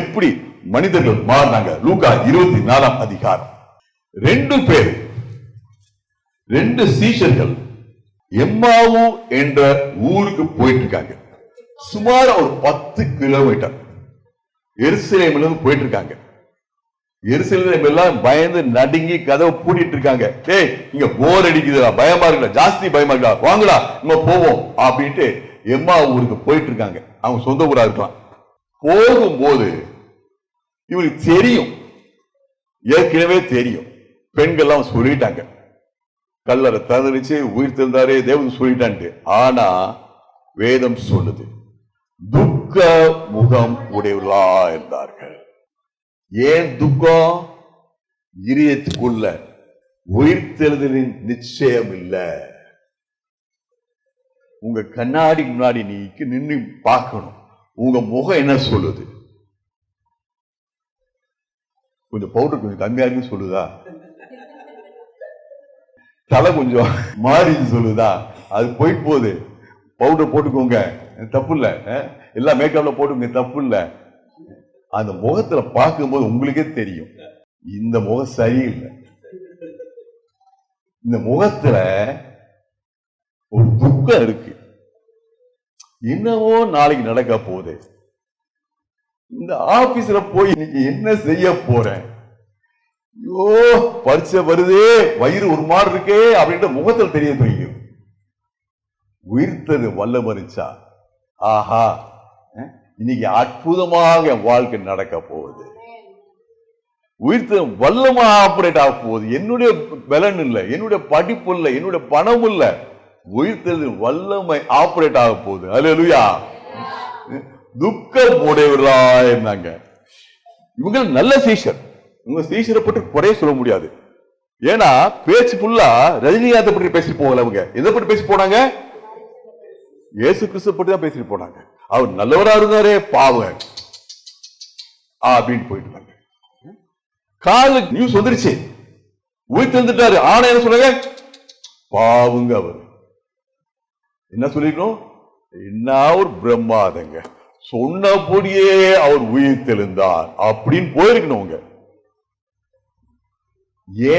எப்படி மனிதர்கள் மாறினாங்க? லூகா இருபத்தி நாலாம் அதிகாரம். ரெண்டு பேர் ரெண்டு சீஷர்கள் எம்மாவு என்ற ஊருக்கு போயிட்டு இருக்காங்க சுமார் ஒரு பத்து கிலோமீட்டர். எருசலேம்ல போயிட்டு இருக்காங்க எருசலேம் எல்லாம் பயந்து நடுங்கி கதவை பூட்டிட்டு இருக்காங்க டேய் இங்க போர் அடிக்குதுடா பயமா இருக்குடா ஜாஸ்தி பயமா இருக்கா வாங்கடா நம்ம போவோம் அப்படின்ட்டு எம்மா ஊருக்கு போயிட்டு இருக்காங்க அவங்க சொந்த ஊரா இருக்கலாம். போகும்போது இவருக்கு தெரியும். ஏற்கனவே தெரியும். பெண்கள்லாம் சொல்லிட்டாங்க. கல்லறை திறந்துருச்சு உயிர் திறந்தாரே தேவன் சொல்லிட்டான்ட்டு. ஆனா வேதம் சொல்லுது துக்க முகம் உடையவர்களா இருந்தார்கள். ஏன் துக்கம்? இதயத்துக்குள்ள உயிர்த்தெழுதலின் நிச்சயம் இல்லை. உங்க கண்ணாடி முன்னாடி நீக்கு நின்னு பார்க்கணும். உங்க முகம் என்ன சொல்லுது? கொஞ்சம் பவுடர் கொஞ்சம் கம்மியா இருக்குன்னு சொல்லுதா? தலை கொஞ்சம் மாறின்னு சொல்லுதா? அது போயிட்டு போகுது. பவுடர் போட்டுக்கோங்க. தப்பு இல்ல அஹ்? எல்லா மேக்கப்ல போட்டுக்கோங்க. தப்பு இல்ல அந்த முகத்துல பார்க்கும்போது உங்களுக்கே தெரியும். இந்த முகம் சரியில்லை. இந்த முகத்துல ஒரு துக்கம் இருக்கு. என்னவோ நாளைக்கு நடக்க போகுது. இந்த ஆபீஸ்ல போய் இன்னைக்கு என்ன செய்ய போறேன்? ஐயோ பரீட்சை வருதே வயிறு ஒரு மாதிரி இருக்கே அப்படின்ற முகத்தில் தெரிய தெரியும் உயிர்த்தது வல்ல மறிச்சா ஆஹா இன்னைக்கு அற்புதமாக என் வாழ்க்கை நடக்க போகுது. உயிர்த்த வல்லமா ஆப்ரேட் ஆக போகுது. என்னுடைய பலன் இல்லை என்னுடைய படிப்பு இல்லை என்னுடைய பணம் இல்லை. உயிர்த்தது வல்லமை ஆபரேட் ஆக போகுது. அலுவயா துக்கம் உடையவர்களா இருந்தாங்க. இவங்க நல்ல சீஷர். இவங்க சீஷரை பற்றி குறைய சொல்ல முடியாது. ஏன்னா பேச்சு ஃபுல்லா ரஜினிகாந்தை பற்றி பேசி போகல அவங்க எதை பற்றி பேசி போனாங்க? இயேசு கிறிஸ்து பற்றி தான் பேசிட்டு போனாங்க. அவர் நல்லவரா இருந்தாரே பாவம். அப்படின்னு போயிட்டு இருந்தாங்க. கால நியூஸ் வந்துருச்சு. உயிர் தந்துட்டாரு. ஆனா என்ன சொன்னாங்க? பாவுங்க அவர். என்ன சொல்லிக்கணும் என்ன ஒரு பிரம்மாதங்க. சொன்னபடியே அவர் உயிர் தெழுந்தார் அப்படின்னு போயிருக்கணும் அவங்க.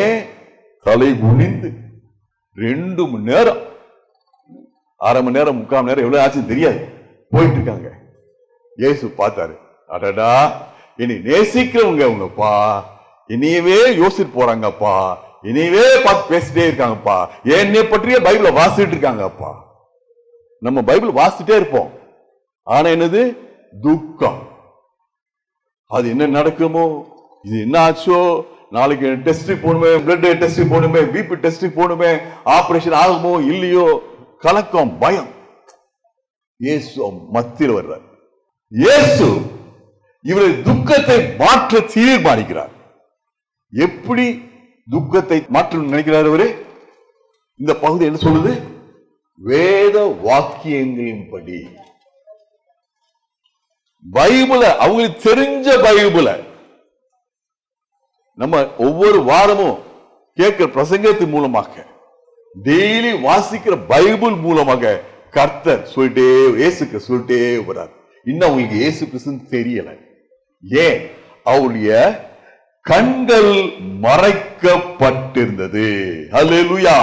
ஏன்? தலை குனிந்து ரெண்டு மணி நேரம் அரை மணி நேரம் முக்கால் மணி நேரம் எவ்வளவு ஆச்சுன்னு தெரியாது. போயிட்டு இருக்காங்க. இயேசு பார்த்தாரு. அடடா என்னை நேசிக்கிறவங்க உங்கப்பா இனியவே யோசிச்சுட்டு போறாங்கப்பா. இனியவே பார்த்து பேசிட்டே இருக்காங்கப்பா. என்னை பற்றிய பைபிளை வாசிட்டு இருக்காங்கப்பா. நம்ம பைபிள் வாசிட்டே இருப்போம். ஆனா என்னது? துக்கம். அது என்ன நடக்குமோ? இது என்ன ஆச்சோ நாளைக்கு டெஸ்ட் போகணுமே பிளட் டெஸ்ட் போகணுமே பிபி டெஸ்ட் போகணுமே ஆபரேஷன் ஆகுமோ இல்லையோ? கலக்கம் பயம். இயேசு மத்தியில் வர்றார். இயேசு இவரை துக்கத்தை மாற்ற தீர்மானிக்கிறார். எப்படி துக்கத்தை மாற்ற நினைக்கிறார் அவரு இந்த பகுதி என்ன சொல்லுது? வேத வாக்கியங்களின்படி. பைபிள அவங்களுக்கு தெரிஞ்ச பைபிள. நம்ம ஒவ்வொரு வாரமும் கேட்கிற பிரசங்கத்தின் மூலமாக டெய்லி வாசிக்கிற பைபிள் மூலமாக கர்த்தர் சொல்லிட்டே இயேசுக்கு சொல்லிட்டே வர்றார். இன்னும் அவங்களுக்கு இயேசு கிறிஸ்துன்னு தெரியல. ஏன்? அவளுடைய கண்கள் மறைக்கப்பட்டிருந்தது. அல்லேலூயா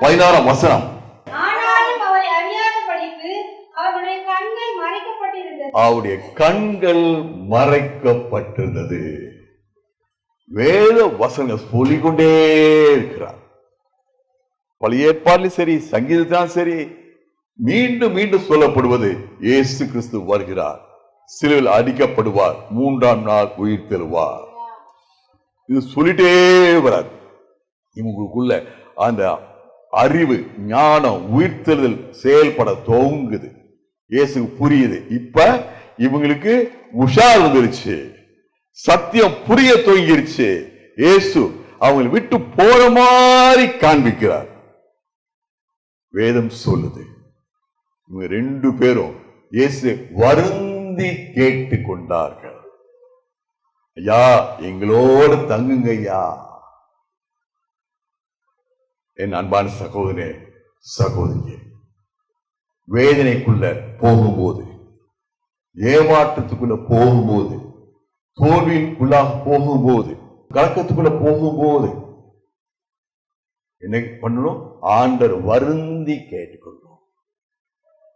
பதினாறாம் வசனம் ஆனாலும் அவரை அறியாதபடிக்கு அவருடைய கண்கள் மறைக்கப்பட்டிருந்தது அவருடைய கண்கள் மறைக்கப்பட்டிருந்தது வேத வசனங்கள் சொல்லிக்கொண்டே இருக்கிறார். பழைய ஏற்பாடுலையும் சரி சங்கீதத்தான் சரி மீண்டும் மீண்டும் சொல்லப்படுவது இயேசு கிறிஸ்து வருகிறார். சிலுவில் அடிக்கப்படுவார் மூன்றாம் நாள் உயிர் தெழுவார். இது சொல்லிட்டே வரார். இவங்களுக்குள்ள அந்த அறிவு ஞானம் உயிர்த்தெழுதல் செயல்பட துவங்குது. இயேசுக்கு புரியுது. இப்ப இவங்களுக்கு உஷார் வந்துருச்சு. சத்தியம் புரிய துவங்கிருச்சு. இயேசு அவங்களை விட்டு போற மாதிரி காண்பிக்கிறார். வேதம் சொல்லுது. இவங்க ரெண்டு பேரும் இயேசு வருந்தி கேட்டு கொண்டார்கள் ஐயா எங்களோட தங்குங்க ஐயா. என் அன்பான சகோதரே சகோதரியே வேதனைக்குள்ள போகும்போது ஏமாற்றத்துக்குள்ள போகும்போது தோல்விக்குள்ளாக போகும்போது கலக்கத்துக்குள்ள போகும்போது என்ன பண்ணணும்? ஆண்டர் வருந்தி கேட்டுக்கொள்ளணும்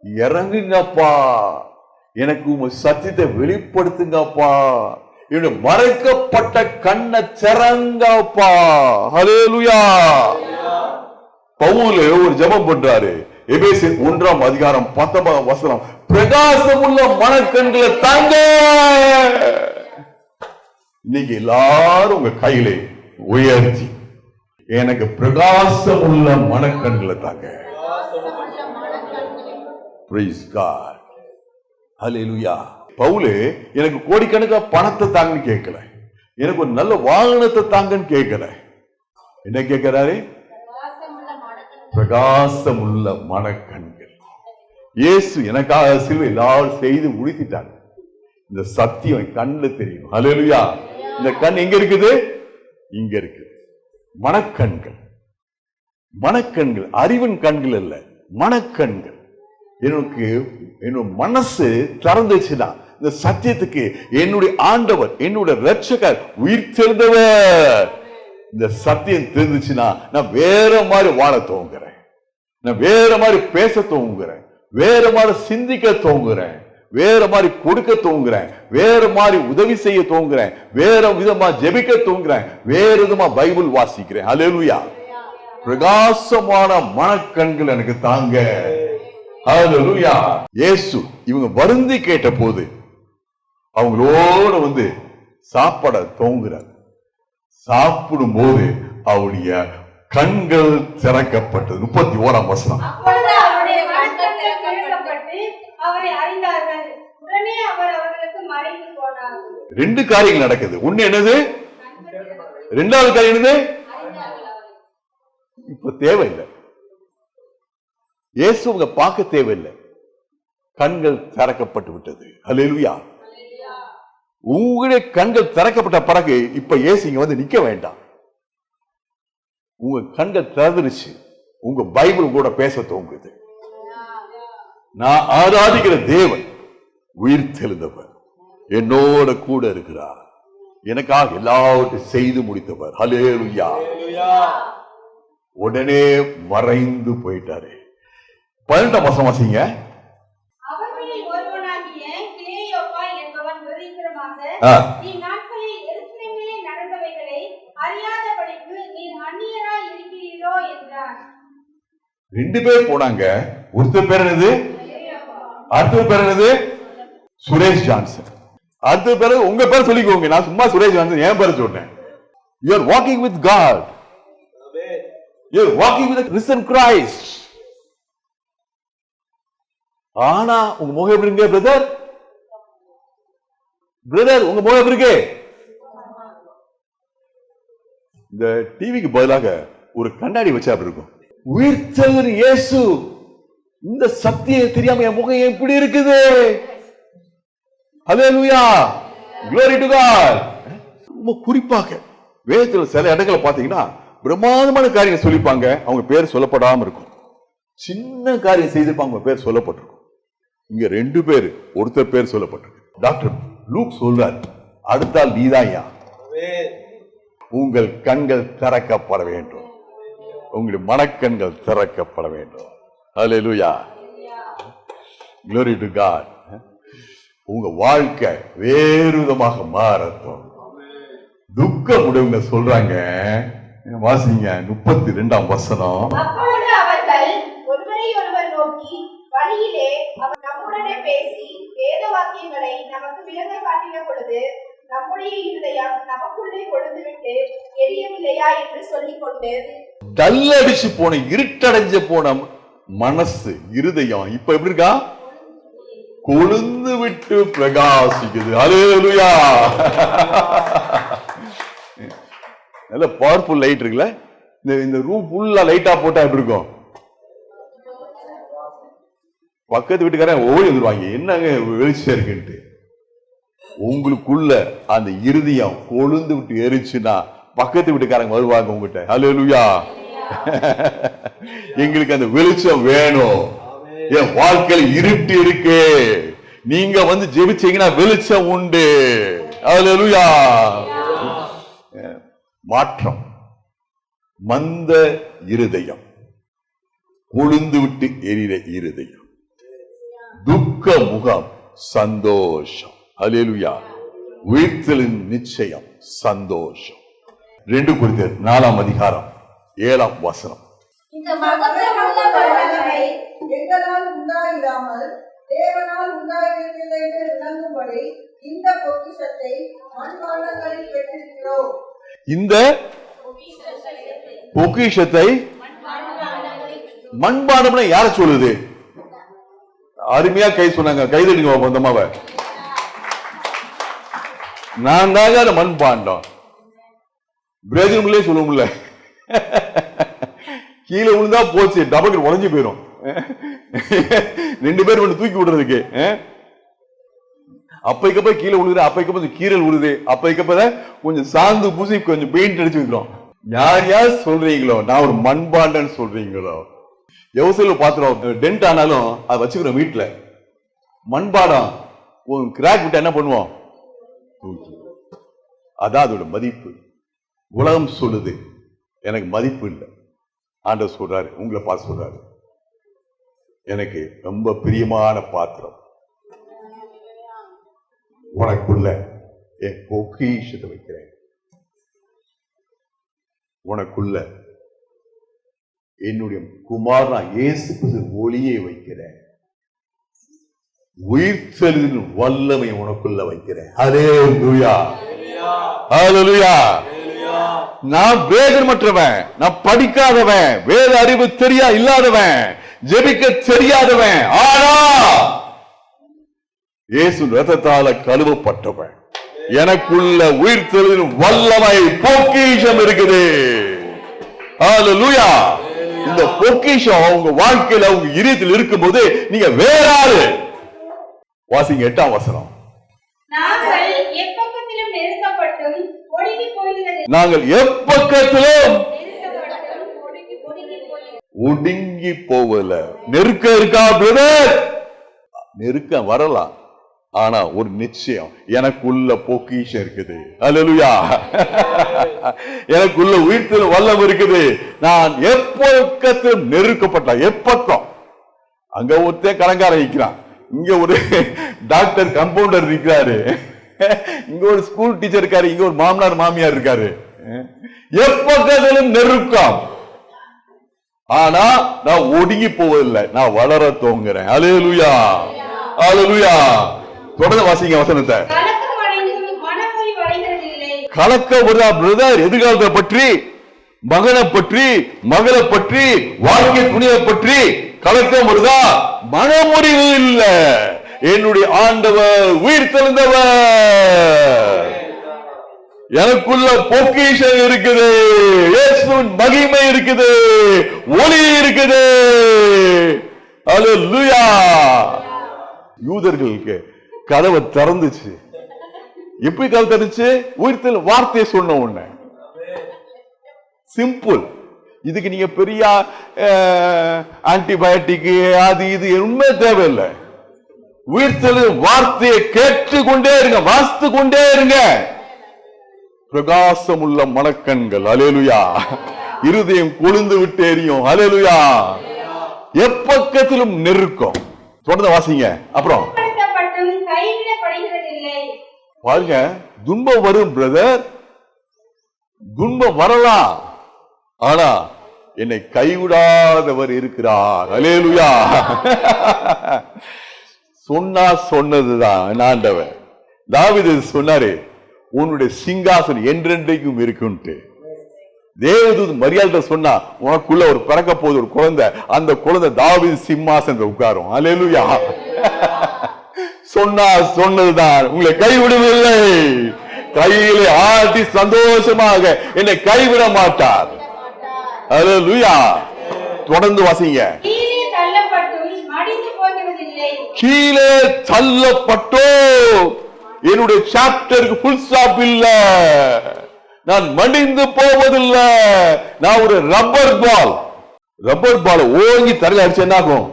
இறங்குங்கப்பா. எனக்கு உங்க சத்தியத்தை வெளிப்படுத்துங்கப்பா. என்னுடைய மறைக்கப்பட்ட கண்ணை திறங்கப்பா. லுயா பவுல ஒரு ஜெபம் பண்றாரு. எபேசியர் ஒன்றாம் அதிகாரம் பத்தொன்பதாம் வசனம் பிரகாசமுள்ள மனக்கண்களை தாங்க. இன்னைக்கு எல்லாரும் உங்க கையிலே உயர்த்தி எனக்கு பிரகாசமுள்ள மனக்கண்களை தாங்க. பவுலு எனக்கு கோடிக்கணக்கா பணத்தை தாங்கன்னு கேட்கல. எனக்கு ஒரு நல்ல வாகனத்தை தாங்கன்னு கேட்கல. என்ன கேட்கிறாரு? பிரகாசம் உள்ள மனக்கண்கள். இயேசு எனக்காக சிலுவை எல்லாரும் செய்து முடித்திட்டாங்க இந்த சத்தியம் கண்ணு தெரியும். ஹalleluya. இந்த கண் எங்க இருக்குது? இங்க இருக்குது. மனக்கண்கள். மனக்கண்கள் அறிவின் கண்கள் அல்ல மனக்கண்கள். எனக்கு என்னோட மனசு திறந்துச்சுன்னா இந்த சத்தியத்துக்கு என்னுடைய ஆண்டவர் என்னுடைய ரட்சகர் உயிர் தெரிந்தவர் இந்த சத்தியம் தெரிஞ்சுச்சுன்னா நான் வேற மாதிரி வாழ துவங்குறேன். நான் வேற மாதிரி பேச துவங்குறேன். வேற மாதிரி சிந்திக்க துவங்குறேன். வேற மாதிரி கொடுக்க துவங்குறேன். வேற மாதிரி உதவி செய்ய துவங்குறேன். வேற விதமா ஜெபிக்க துவங்குறேன். வேற விதமா பைபிள் வாசிக்கிறேன். ஹalleluya பிரகாசமான மனக்கண்கள் எனக்கு தாங்க. ஹalleluya இயேசு இவங்க வருந்தி கேட்ட போது அவங்களோட வந்து சாப்பாட துவங்குறார். சாப்பிடும் போது அவருடைய கண்கள் திறக்கப்பட்டது முப்பத்தி ஓராம் வசனம் ரெண்டு காரியங்கள் நடக்குது. ஒண்ணு என்னது? ரெண்டாவது காரியம் என்னது? இப்ப தேவையில்லை. இயேசு உங்க பார்க்க தேவையில்லை. கண்கள் திறக்கப்பட்டு விட்டது. அல்லேலூயா உங்களுடைய கண்கள் திறக்கப்பட்ட பிறகு இப்ப இயேசு இங்க வந்து நிக்க வேண்டாம். உங்க கண்கள் திறந்துருச்சு. உங்க பைபிள் கூட பேச துவங்குது நான் ஆராதிக்கிற தேவன் உயிர் தெளிந்தவர். என்னோட கூட இருக்கிறார். எனக்காக எல்லாவற்றையும் செய்து முடித்தவர். ஹலேலுயா உடனே மறைந்து போயிட்டாரு. பதினெட்டாம் மாசம் வாசிங்க. நீ நாட்களில் எருசலேமிலே நடந்தவைகளை அறியாதபடிக்கு நீர் அந்நியராய் இருக்கிறீரோ என்றான் ரெண்டு பேர் போனாங்க. ஒருத்தர் பேர் என்னது? அடுத்த பேர் என்னது? சுரேஷ் ஜான்சன். அடுத்த பேர் உங்க பேர் சொல்லிக்கோங்க. நான் சும்மா சுரேஷ் ஜான்சன் என் பேர் சொன்னேன் you are walking with God you are walking with risen Christ ஆனா உங்க முகம் எப்படி இருக்கு பிரதர் பிரதர் உங்க முகம் இருக்கு? இந்த டிவிக்கு பதிலாக ஒரு கண்ணாடி வச்சா அப்படி இருக்கும்? உயிர்த்தெழுந்த இயேசு இந்த சக்தியை தெரியாம என் முகம் எப்படி இருக்குது? அதே லூயா குளோரி டு காட் ரொம்ப குறிப்பாக வேதத்தில் சில இடங்களை பார்த்தீங்கன்னா பிரம்மாண்டமான காரியம் சொல்லிப்பாங்க. அவங்க பேர் சொல்லப்படாம இருக்கும். சின்ன காரியம் செய்திருப்பாங்க அவங்க பேர் சொல்லப்பட்டிருக்கும். இங்க ரெண்டு பேர் ஒருத்தர் பேர் சொல்லப்பட்டிருக்கு. டாக்டர் லூக் சொல்றார் அடுத்தால் நீதாயா உங்கள் கண்கள் திறக்கப்பட வேண்டும். உங்களுடைய மனக்கண்கள் திறக்கப்பட வேண்டும். ஹalleluya. Glory to god. உங்க வாழ்க்கை வேறு விதமாக மாறட்டும். துக்கம் உடையவங்க சொல்றாங்க வாசிங்க முப்பத்தி ரெண்டாம் வசனம். அப்பொழுது அவர்கள் ஒருவரை ஒருவர் நோக்கி வழியிலே அவர் நம்முடனே பேசி வேத வாக்கியங்களை நமக்கு விளங்க காட்டின பொழுது நம்முடைய இருதயம் நமக்குள்ளே கொழுந்துவிட்டு எரியவில்லையா என்று சொல்லிக்கொண்டு டல்லடிச்சு போன இருட்டடைஞ்ச போன மனசு இருதயம் இப்ப எப்படி இருக்கா? கொழுந்து விட்டு பிரகாசிக்குது. அலேலுயா நல்ல பவர்ஃபுல் லைட் இருக்குல்ல? இந்த இந்த ரூம் ஃபுல்லா லைட்டா போட்டா எப்படி இருக்கும்? பக்கத்து வீட்டுக்காரன் ஓடி வந்துருவாங்க. என்னங்க வெளிச்சம் இருக்குன்ட்டு. உங்களுக்குள்ள அந்த இருதயம் கொழுந்து விட்டு எரிச்சுன்னா பக்கத்து வீட்டுக்காரங்க வருவாங்க உங்ககிட்ட. ஹalleluya எங்களுக்கு அந்த வெளிச்சம் வேணும். என் வாழ்க்கையில இருட்டு இருக்கு. நீங்க வந்து ஜெபிச்சீங்கன்னா வெளிச்சம் உண்டு. அல்லேலூயா மாற்றம். மந்த இருதயம். கொழுந்து விட்டு எரிகிற இருதயம். துக்க முகம் சந்தோஷம். அல்லேலூயா உயிர்த்தலின் நிச்சயம் சந்தோஷம். ரெண்டு குறித்த நாலாம் அதிகாரம் ஏழாம் வசனம். இந்த மகத்துவமுள்ள வல்லமை எங்களால் உண்டாயிராமல் தேவனால் உண்டாயிருக்கிறது என்று விளங்கும்படி இந்த பொக்கிஷத்தை மண்பாண்டங்களில் பெற்றிருக்கிறோம். இந்த பொக்கிஷத்தை மண்பாண்டம்னா யார சொல்லுது? அருமையா கை சொன்னாங்க. கைதடிங்க பந்தமாவ நான் தாங்க அந்த பிரேஜனுக்குள்ளே சொல்ல சொல்லுவோம்ல கீழே விழுந்தா போச்சு. டபக்கு உடஞ்சு போயிடும் ரெண்டு பேர் வந்து தூக்கி விடுறதுக்கு அஹ்? அப்பைக்கப்ப கீழே விழுகுற அப்பைக்கப்ப கொஞ்சம் கீரல் விழுது அப்பைக்கப்ப கொஞ்சம் சாந்து பூசி கொஞ்சம் பெயிண்ட் அடிச்சு வைக்கிறோம் யார் யார் சொல்றீங்களோ நான் ஒரு மண்பாண்டன் சொல்றீங்களோ எவசையில் பாத்திரம் டென்ட் ஆனாலும் அதை வச்சுக்கிறோம் வீட்டில் மண்பாடம் ஒரு கிராக் விட்டா என்ன பண்ணுவோம்? அதான் அதோட மதிப்பு. உலகம் சொல்லுது எனக்கு மதிப்பு இல்லை. ஆண்டவர் சொல்றாரு உங்களை பார்த்து சொல்றாரு. எனக்கு ரொம்ப பிரியமான பாத்திரம். உனக்குள்ள என் பொக்கிஷத்தை வைக்கிறேன். உனக்குள்ள என்னுடைய குமாரனா இயேசு ஒளியை வைக்கிறேன். உயிர்த்தெழுதின் வல்லமை உனக்குள்ள வைக்கிறேன். ஹலே லூயா ஹalleluya நான் வேதமற்றவன் நான் படிக்காதவன் வேத அறிவு தெரியா இல்லாதவன் ஜெபிக்க தெரியாதவன். ஆனா இயேசு ரத்தத்தால கழுவப்பட்டவன். எனக்குள்ள உயிர்த்தெழுதின் வல்லமை பொக்கிஷம் இருக்குது. ஹalleluya இந்த பொக்கிஷம் உங்க வாழ்க்கையில உங்க இதயத்தில் இருக்கும்போது நீங்க வேற ஆளு வாசிங்க எட்டாம் வசனம். நாங்கள் எப்பக்கத்திலும் ஒடுங்கி போவல நெருக்க இருக்கா பிரதர்? நெருக்கம் வரலாம். ஆனா ஒரு நிச்சயம் எனக்குள்ள பொக்கிஷம் இருக்குது. அலலுயா எனக்குள்ள உயிர்த்தல் வல்லம் இருக்குது. நான் எப்பக்கத்திலும் நெருக்கப்பட்ட எப்பக்கம்? அங்க ஒருத்தன் கடங்கார இருக்கிறான். இங்க ஒரு டாக்டர் கம்பவுண்டர் இருக்கிறாரு. இங்க ஒரு ஸ்கூல் டீச்சர் இருக்காரு. இங்க ஒரு மாமனார் மாமியார் இருக்காரு. எப்பக்கத்திலும் நெருக்கம். ஆனா நான் ஒடுங்கி போவதில்லை. நான் வளர தோங்குறேன் அலேலுயா அலேலுயா தொடர்ந்து வாசிங்க வசனத்தை. கலக்க வருதா பிரதர் எதிர்காலத்தை பற்றி மகனை பற்றி மகளை பற்றி வாழ்க்கை துணியை பற்றி கலக்கம் வருதா மனமுறிவு இல்ல. என்னுடைய ஆண்டவர் உயிர் தெளிந்தவர் எனக்குள்ள பொக்கிஷம் இருக்குது. மகிமை இருக்குது. ஒளி இருக்குது. யூதர்களுக்கு கதவை திறந்துச்சு. எப்படி கதவு திறந்துச்சு? உயிர்த்தல் வார்த்தையை சொன்ன உடனே. சிம்பிள் இதுக்கு நீங்க பெரிய ஆன்டிபயோட்டிக் அது இது உண்மை தேவையில்லை. உயிர்த்தல் வார்த்தையை கேட்டு கொண்டே இருங்க வாசித்து கொண்டே இருங்க. பிரகாசம் உள்ள மனக்கண்கள் அலேலுயா இருதயம் கொழுந்து விட்டு எரியும் அலேலுயா எப்பக்கத்திலும் நெருக்கம். தொடர்ந்து வாசிங்க அப்புறம். பாருங்க துன்பம் வரும் பிரதர் துன்பம் வரலாம். ஆனா என்னை கைவிடாதவர் இருக்கிறார். அலேலுயா சொன்னா சொன்னதுதான் ஆண்டவர். தாவிது சொன்னாரு உன்னுடைய சிங்காசனம் என்றென்றைக்கும் இருக்குன்ட்டு. தேவதூத் மரியாதை சொன்னா உனக்குள்ள ஒரு பிறக்க போகுது ஒரு குழந்தை. அந்த குழந்தை தாவீது சிம்மாசனத்தை உட்காரும். அலேலுயா சொன்னா சொன்னதுதான். உங்களை கைவிடவில்லை. கையிலே ஆட்டி சந்தோஷமாக என்னை கைவிட மாட்டார். அல்லேலூயா தொடர்ந்து வாசிங்க. கீழே தள்ளப்பட்டோ என்னுடைய சாப்டருக்கு ஃபுல் ஸ்டாப் இல்ல. நான் மடிந்து போவதில்லை. நான் ஒரு ரப்பர் பால் ரப்பர் பால் ஓங்கி தரையில அடிச்சு என்ன ஆகும்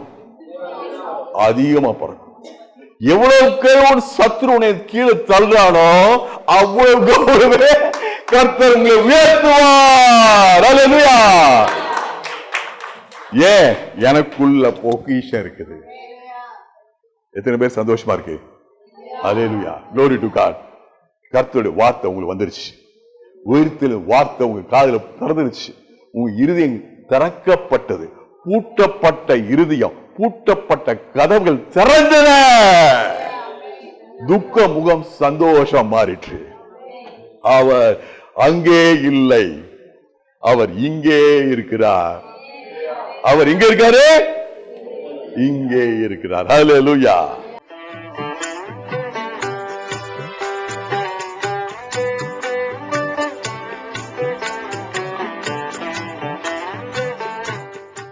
அதிகமா பறக்கும். எவ்வளவுக்கு ஒரு சத்ரு உன்னை கீழே தள்ளுறானோ அவ்வளவு கௌரவே கர்த்தர் உங்களை உயர்த்துவார். ஏன்? எனக்குள்ள பொக்கிஷம் இருக்குது. எத்தனை பேர் சந்தோஷமா இருக்கு? அலேலுயா glory டு காட் கர்த்தருடைய வார்த்தை உங்களுக்கு வந்துருச்சு. உயிர்த்தில் வார்த்தை உங்க காதுல திறந்துருச்சு. உங்க இருதயம் திறக்கப்பட்டது. பூட்டப்பட்ட இருதயம் பூட்டப்பட்ட கதவுகள் திறந்தன. துக்க முகம் சந்தோஷம் மாறிற்று. அவர் அங்கே இல்லை. அவர் இங்கே இருக்கிறார். அவர் இங்க இருக்காரு? இங்கே இருக்கிறார். ஹalleluya